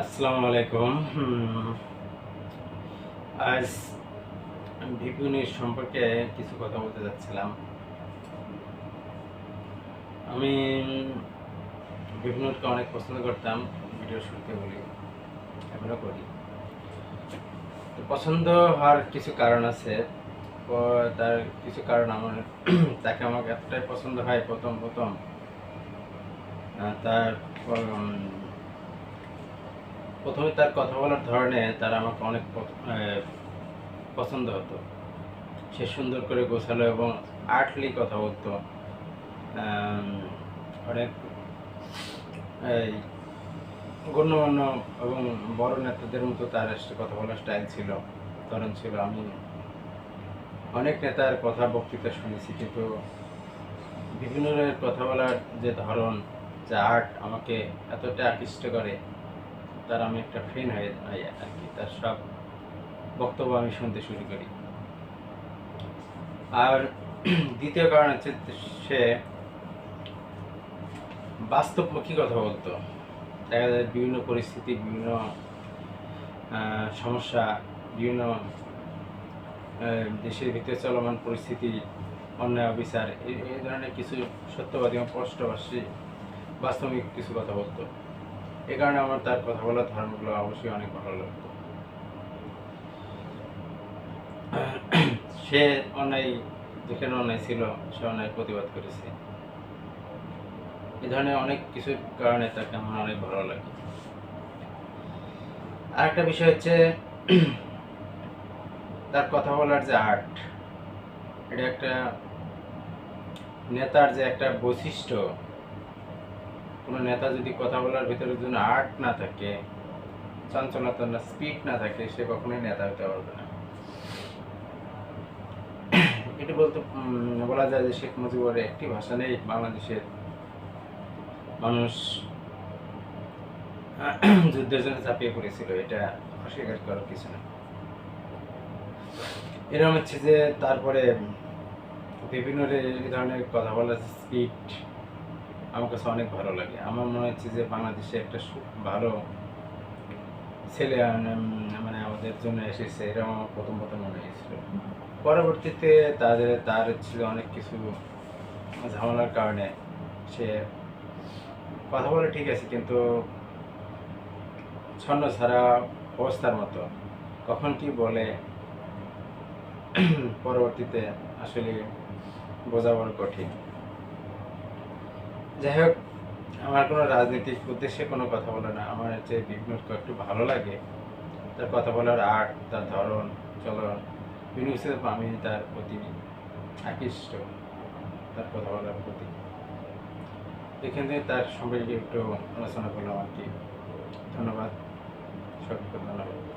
আসসালামু আলাইকুম। আজ ভিপিউনির সম্পর্কে কিছু কথা বলতে যাচ্ছিলাম। আমি বিভিন্নকে অনেক পছন্দ করতাম ভিডিও শুরুতে বলি এখনও করি। তো পছন্দ হওয়ার কিছু কারণ আছে। তার কিছু কারণ আমার তাকে আমাকে এতটাই পছন্দ হয় প্রথম প্রথম। আহ, তার উম, প্রথমে তার কথা বলার ধরনে তার আমাকে অনেক পছন্দ হতো। সে সুন্দর করে গোছালো এবং আর্টলি কথা বলতো। অনেক গণ্যমান্য এবং বড় নেতাদের মতো তার কথা বলার স্টাইল ছিল, ধরন ছিল। আমি অনেক নেতার কথা বক্তৃতা শুনেছি, কিন্তু বিভিন্ন কথা বলার যে ধরন, যে আর্ট আমাকে এতটা আকৃষ্ট করে তার আমি একটা ফ্রেন্ড হয়ে আর কি তার সব বক্তব্য আমি শুনতে শুরু করি। আর দ্বিতীয় কারণ হচ্ছে সে বাস্তবমুখী কথা বলতো? দেখা যায় বিভিন্ন পরিস্থিতি, বিভিন্ন সমস্যা, বিভিন্ন দেশের ভিতরে চলমান পরিস্থিতি, অন্যায়, অবিচার এই ধরনের কিছু সত্যবাদী এবং স্পষ্টবাসী বাস্তবিক কিছু কথা বলতো। এ কারণে আমার তার কথা বলার ধর্মগুলো অবশ্যই অনেক ভালো লাগতো সে অন্যায়, যেখানে অন্যায় ছিল, সে অন্যায় প্রতিবাদ করেছে। এ ধরনের অনেক কিছুর কারণে তাকে আমার অনেক ভালো লাগে। আর একটা বিষয় হচ্ছে, তার কথা বলার যে আর্ট, এটা একটা নেতার যে একটা বৈশিষ্ট্য কোনো নেতা যদি কথা বলার ভিতরে যদি আর্ট না থাকে চঞ্চলতা না স্পিড না থাকে, সে কখনোই নেতা হতে পারবে না। এটি বলতে বলা যায় যে শেখ মুজিবুর একটি ভাষা নেই, বাংলাদেশের মানুষ, যুদ্ধের জন্য চাপিয়ে পড়েছিল, এটা অস্বীকার করার কিছু না এরকম হচ্ছে যে তারপরে বিভিন্ন ধরনের কথা বলার স্পিড আমার কাছে অনেক ভালো লাগে। আমার মনে হচ্ছে যে বাংলাদেশে একটা ভালো ছেলে মানে আমাদের জন্য এসেছে, এরকম আমার প্রথম প্রথম মনে হয়েছিল। পরবর্তীতে তাদের, তার ছিল অনেক কিছু ঝামেলার কারণে সে কথা বলে ঠিক আছে, কিন্তু ছন্ন ছাড়া অবস্থার মতো কখন কি বলে, পরবর্তীতে আসলে বোঝা বড় কঠিন। যাই হোক, আমার কোনো রাজনীতির উদ্দেশ্যে কোনো কথা বলে না। আমার হচ্ছে বিঘ্নকে একটু ভালো লাগে। তার কথা বলার আর্ট, তার ধরন, চলন বিভিন্ন আমি তার প্রতি আকৃষ্ট। তার কথা বলার প্রতি। এখান থেকে তার সম্পর্কে একটু আলোচনা করলাম আর কি। ধন্যবাদ। সকলকে ধন্যবাদ।